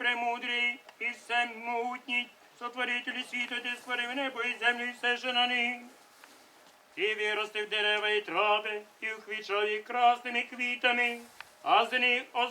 премудрий і всемогутній, сотворителі світу, ти створив небо і землю, і все, що на них. Ти виростив дерева і трави, і вквічав їх красними квітами, а з них оз...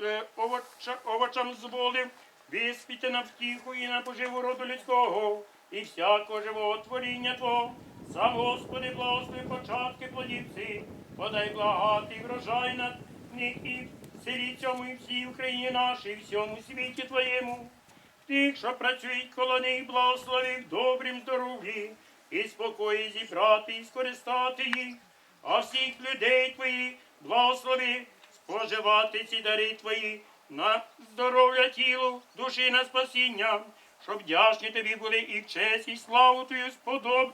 е, овоча... овочам зволив виспіти на втіху і на поживу роду людського, і всякого живого творіння Твого. Сам Господи, благослови початки плодів цих, подай благатий врожай на них і селі цьому і всій Україні нашій, всьому світі Твоєму. Тих, що працюють коло них, благослови в добрім здоров'ї, і спокої зібрати і скористати їх, а всіх людей твоїх благослови споживати ці дари твої на здоров'я тілу, душі на спасіння, щоб вдячні тобі були і в честь, і славу твою сподоб...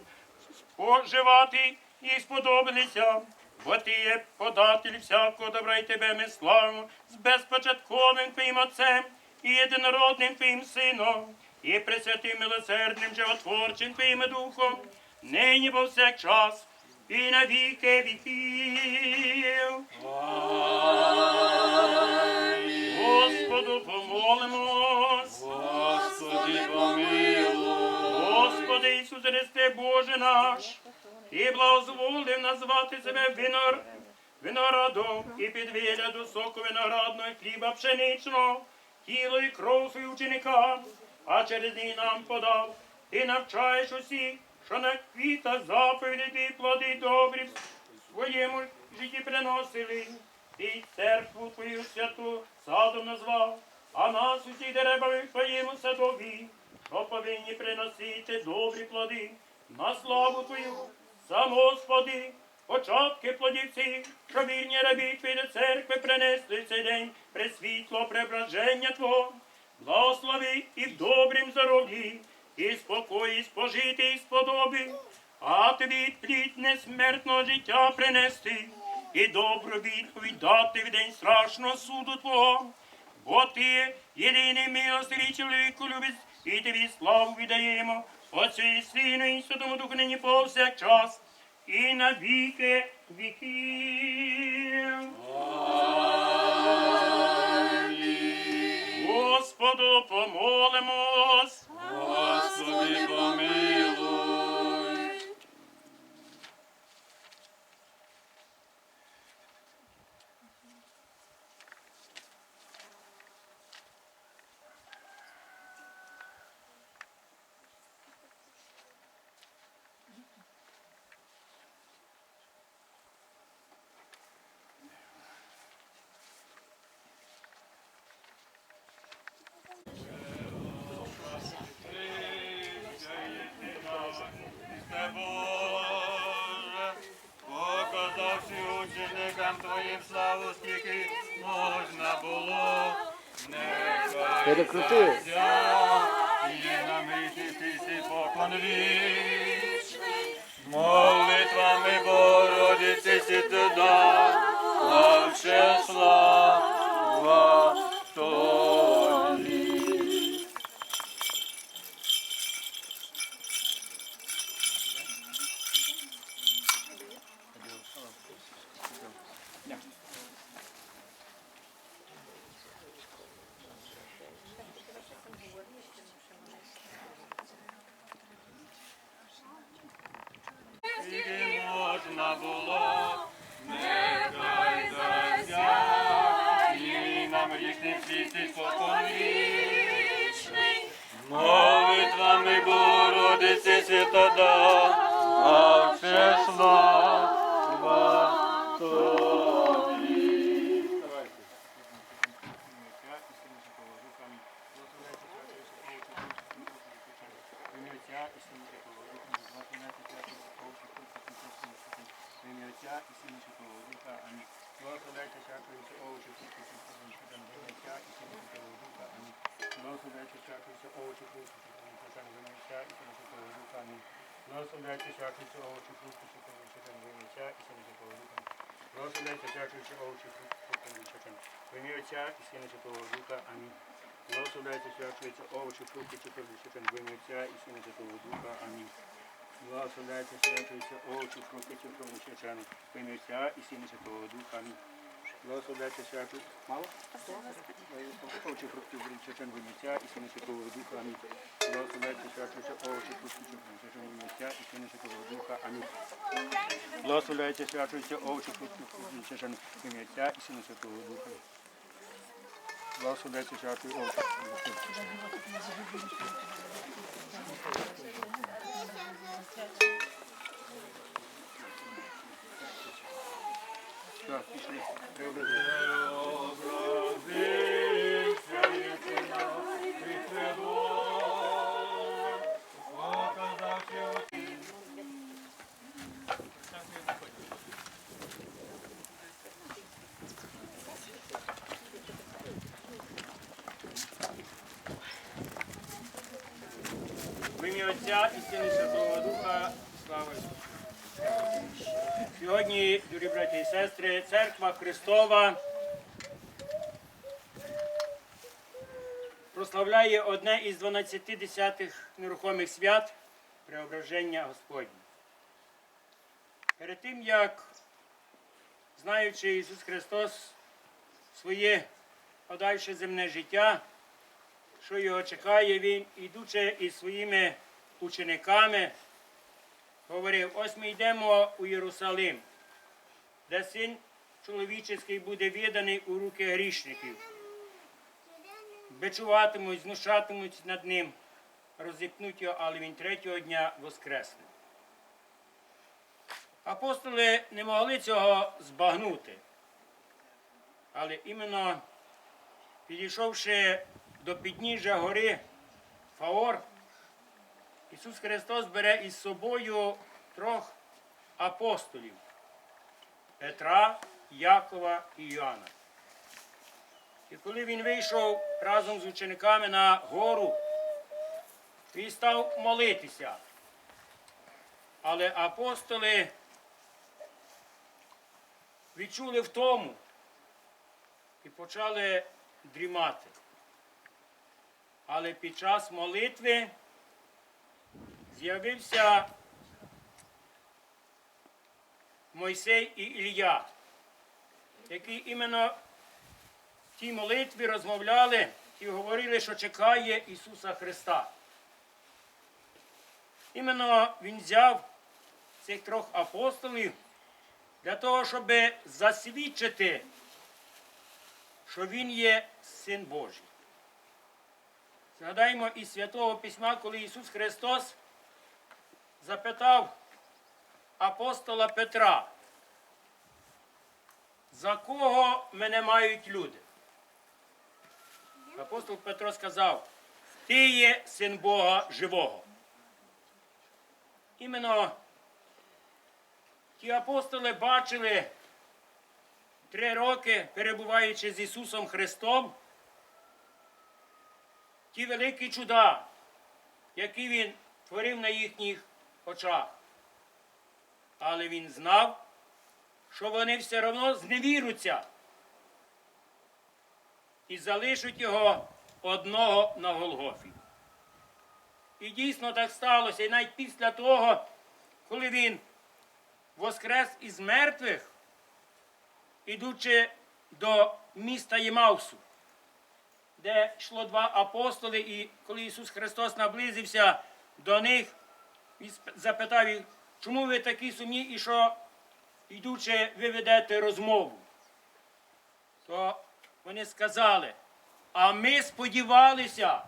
споживати і сподобалися. Бо ти є податель всякого добра і тебе ми славимо з безпочатковим твоїм Отцем і єдинородним твоїм Сином, і пресвятим милосердним животворчим твоїм Духом, нині повсякчас і на віки віків. Господу помолимось. Господи, помилуй. Господи Ісус Христе, Боже наш, і благозволив назвати себе винор, виноградом і під вигляду соку виноградного і хліба пшеничного, тіло і кров свої ученикам, а через них нам подав. Ти навчаєш усіх, що на квітах заповіді ти плоди добрі в своєму житті приносили. Ти церкву твою святу садом назвав, а нас усі деревами в твоєму садові, що повинні приносити добрі плоди на славу твою, сам Господи, початки плодів цих, що вірні рабі твої до церкви принесли цей день пресвітло преображення Твого, благослови і в добрім здоров'ї, і спокої спожити і сподоби, а тобі плід несмертного життя принести, і добру відповідь дати в день страшного суду Твого. Бо ти єдиний милостивий чоловіку любець, і тобі славу віддаємо, Отцю і Сину, і Святому Духу нині повсякчас, і на віки віків. Господу помолимось. Господи, помилуй. Христе Боже, показавши ученикам Твоїм славу, скільки можна було, нехай Перекрути. Є на митися покон вічний, молитвами Богородиці Святода, можна було, нехай засяє нам річний світи спокон вічний. Молитвами Богородиці Святода, а все слава Благословляйте всякий овочі, фрукти, що повищен, вим'я і сина Святого Духа. Благословляйте всякий овочі, фрукти, що повищен, вим'я Отця і Сина Святого Духа. Амінь. Благословляйте всякий овочі, фрукти, що повищен, вим'я Отця і Сина Святого Духа. Амінь. Благословляйте всякий овочі, фрукти, що повищен, вим'я Отця і Сина Святого Духа. Амінь. Благословляйте святу. Мало? Очі фруктів Чечен Виміття і Сини Святого Духа. Амінь. Благословляйте святу очі фруктів Чечен Виміття і Сини Святого Духа. Амінь. Благословляйте святу очі фруктів Чечен Виміття і Сини Святого Духа. Благословляйте святу очі фруктів. Так, пішли. Преобрази. В ім'я Отця і Сина Святого Духа, слава Ісусу. Сьогодні, дорогі браті і сестри, церква Христова прославляє одне із 12 десятих нерухомих свят Преображення Господнє. Перед тим, як, знаючи Ісус Христос своє подальше земне життя, що його чекає, Він, ідучи із своїми учениками, говорив, ось ми йдемо у Єрусалим, де син чоловічий буде відданий у руки грішників. Бичуватимуть, знущатимуть над ним, розіпнуть його, але він третього дня воскресне. Апостоли не могли цього збагнути. Але іменно підійшовши до підніжжя гори Фаор, Ісус Христос бере із собою трьох апостолів Петра, Якова і Йоанна. І коли він вийшов разом з учениками на гору, він став молитися. Але апостоли відчули втому і почали дрімати. Але під час молитви з'явився Мойсей і Ілля, які іменно в тій молитві розмовляли і говорили, що чекає Ісуса Христа. Іменно Він взяв цих трьох апостолів для того, щоб засвідчити, що Він є Син Божий. Згадаємо із Святого Письма, коли Ісус Христос запитав апостола Петра, за кого мене мають люди? Апостол Петро сказав, ти є син Бога живого. Іменно ті апостоли бачили три роки, перебуваючи з Ісусом Христом, ті великі чуда, які Він творив на їхніх очах. Але він знав, що вони все одно зневіруться і залишать його одного на Голгофі. І дійсно так сталося. І навіть після того, коли він воскрес із мертвих, ідучи до міста Ємавсу, де йшло два апостоли, і коли Ісус Христос наблизився до них, він запитав їх, чому ви такі сумні і що, йдучи, ви ведете розмову? То вони сказали, а ми сподівалися.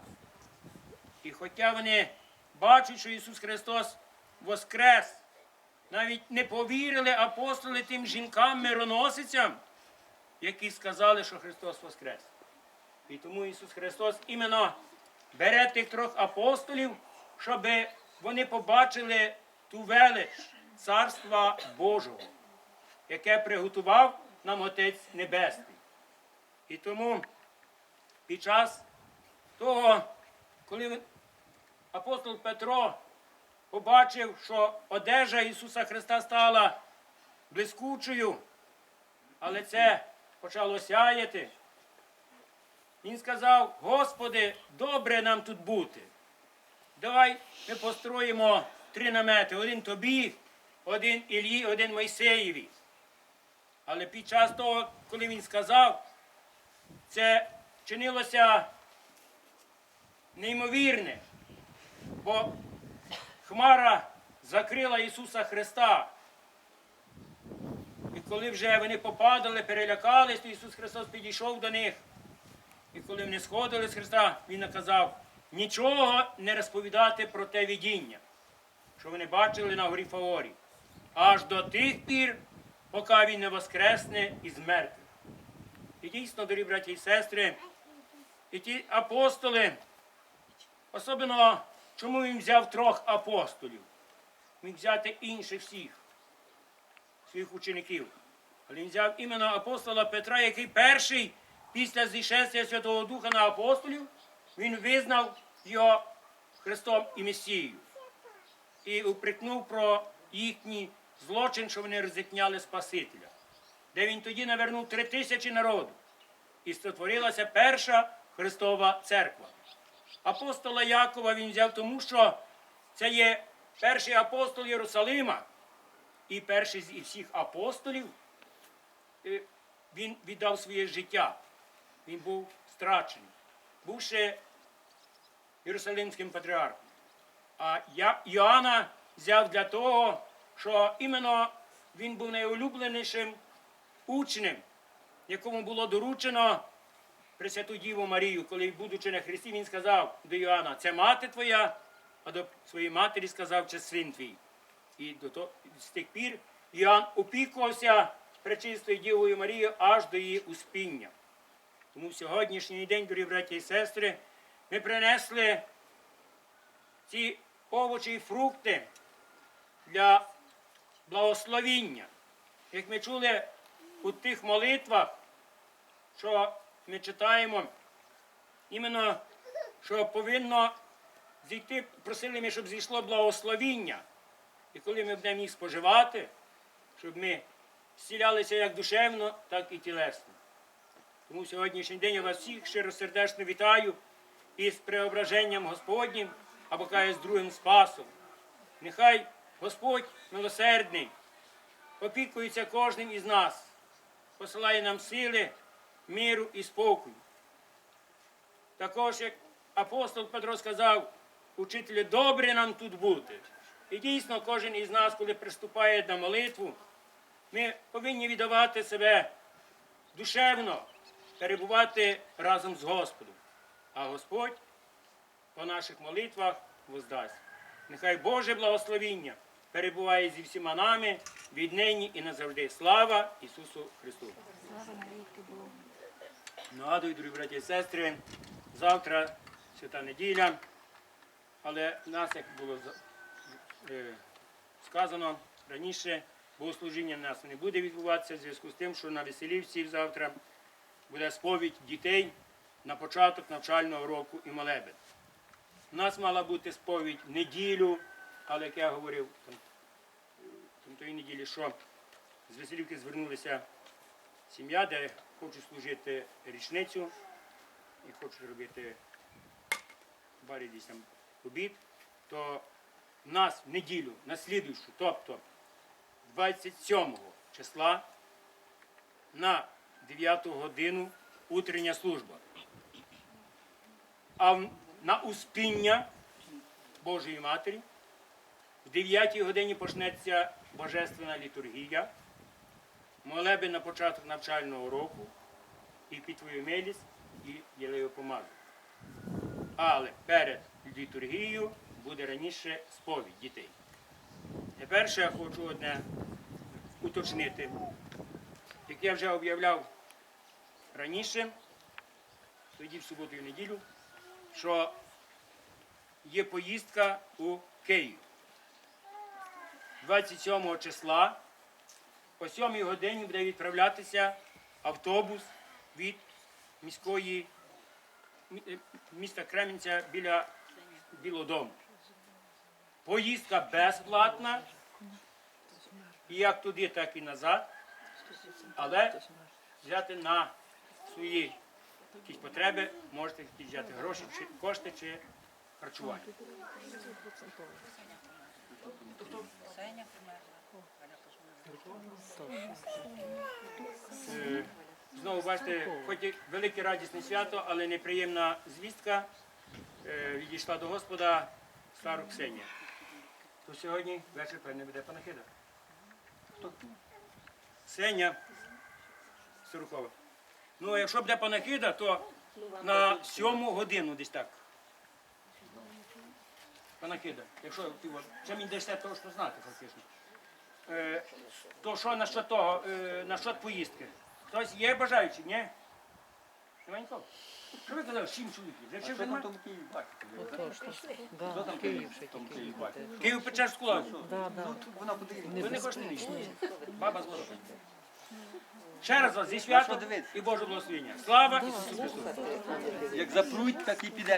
І хоча вони бачать, що Ісус Христос воскрес, навіть не повірили апостоли тим жінкам-мироносицям, які сказали, що Христос воскрес. І тому Ісус Христос іменно бере тих трьох апостолів, щоб вони побачили ту велич Царства Божого, яке приготував нам Отець Небесний. І тому під час того, коли апостол Петро побачив, що одежа Ісуса Христа стала блискучою, але це почало сяяти. Він сказав, Господи, добре нам тут бути. Давай ми построїмо три намети. Один тобі, один Іллі, один Мойсеєві. Але під час того, коли він сказав, це чинилося неймовірне, бо Хмара закрила Ісуса Христа. І коли вже вони попадали, перелякались, то Ісус Христос підійшов до них. І коли вони сходили з Христа, Він наказав нічого не розповідати про те видіння, що вони бачили на горі Фаорі, аж до тих пір, поки він не воскресне із мертвих. І дійсно, дорогі браті і сестри, і ті апостоли, особливо, чому він взяв трьох апостолів? Міг взяти інших всіх своїх учеників. Але він взяв іменно апостола Петра, який перший після зішестя Святого Духа на апостолів, він визнав його Христом і Месією. І упрекнув про їхній злочин, що вони розіпняли Спасителя, де він тоді навернув три тисячі народу. І створилася перша Христова церква. Апостола Якова він взяв тому, що це є перший апостол Єрусалима і перший з всіх апостолів. е, Він віддав своє життя. Він був страчений, бувши Єрусалимським патріархом. А Я- Йоанна взяв для того, що іменно він був найулюбленішим учнем, якому було доручено Пресвяту Діву Марію, коли, будучи на Христі, він сказав до Йоанна, це мати твоя, а до своєї матері сказав, це син твій. І до того, з тих пір Іоанн опікувався пречистою Дівою Марією аж до її успіння. Тому в сьогоднішній день, дорогі браті і сестри, ми принесли ці овочі і фрукти для благословіння. Як ми чули у тих молитвах, що ми читаємо, іменно, що повинно зійти, просили ми, щоб зійшло благословіння. І коли ми будемо їх споживати, щоб ми зцілялися як душевно, так і тілесно. Тому сьогоднішній день я вас всіх щиросердечно вітаю із преображенням Господнім або каже з другим спасом. Нехай Господь милосердний опікується кожним із нас, посилає нам сили, миру і спокою. Також, як апостол Петро сказав, учителю, добре нам тут бути. І дійсно, кожен із нас, коли приступає на молитву, ми повинні віддавати себе душевно, перебувати разом з Господом. А Господь по наших молитвах воздасть. Нехай Боже благословіння перебуває зі всіма нами віднині і назавжди. Слава Ісусу Христу! Нагадую, дорогі браті і сестри, завтра свята неділя, але в нас, як було е, сказано раніше, богослужіння в нас не буде відбуватися в зв'язку з тим, що на Веселівці завтра буде сповідь дітей на початок навчального року і молебен. У нас мала бути сповідь неділю, але як я говорив там, тої неділі, що з Веселівки звернулися сім'я, де хочуть служити річницю і хочуть робити в барі десь там обід, то в нас в неділю, на слідуючу, тобто 27 числа на 9 годину утрення служба. А на успіння Божої Матері в 9 годині почнеться божественна літургія, молебен на початок навчального року і під твою милість і єлею помазу. Але перед літургією буде раніше сповідь дітей. Тепер ще я хочу одне уточнити. Як я вже об'являв раніше, тоді в суботу і в неділю, що є поїздка у Київ. 27 числа о 7 годині буде відправлятися автобус від міської е, міста Кремінця біля Білодому. Поїздка безплатна, як туди, так і назад, але взяти на свої якісь потреби, можете взяти гроші, чи кошти, чи харчування. Померла. Галя знову бачите, хоч і велике радісне свято, але неприємна звістка е, відійшла до Господа стару Ксенія. То сьогодні вечір певне буде панахида. Ксеня Сирухова. Ну, а якщо буде панахида, то на сьому годину десь так. Панахида. Якщо ти от, це мені дасте точно знати, фактично. Е, то що насчет того, е, насчет поїздки? Хтось є бажаючий, ні? Нема нікого? Що ви казали, сім чоловіків? Вже всіх немає? Да, в Київ ще тільки. Київ Печерську лаву. Да, да. Ви не хочете ніч? Баба з Володимира. Ще раз вас зі святом і Божого благословення. Слава Ісусу Христу! Як запруть, так і піде.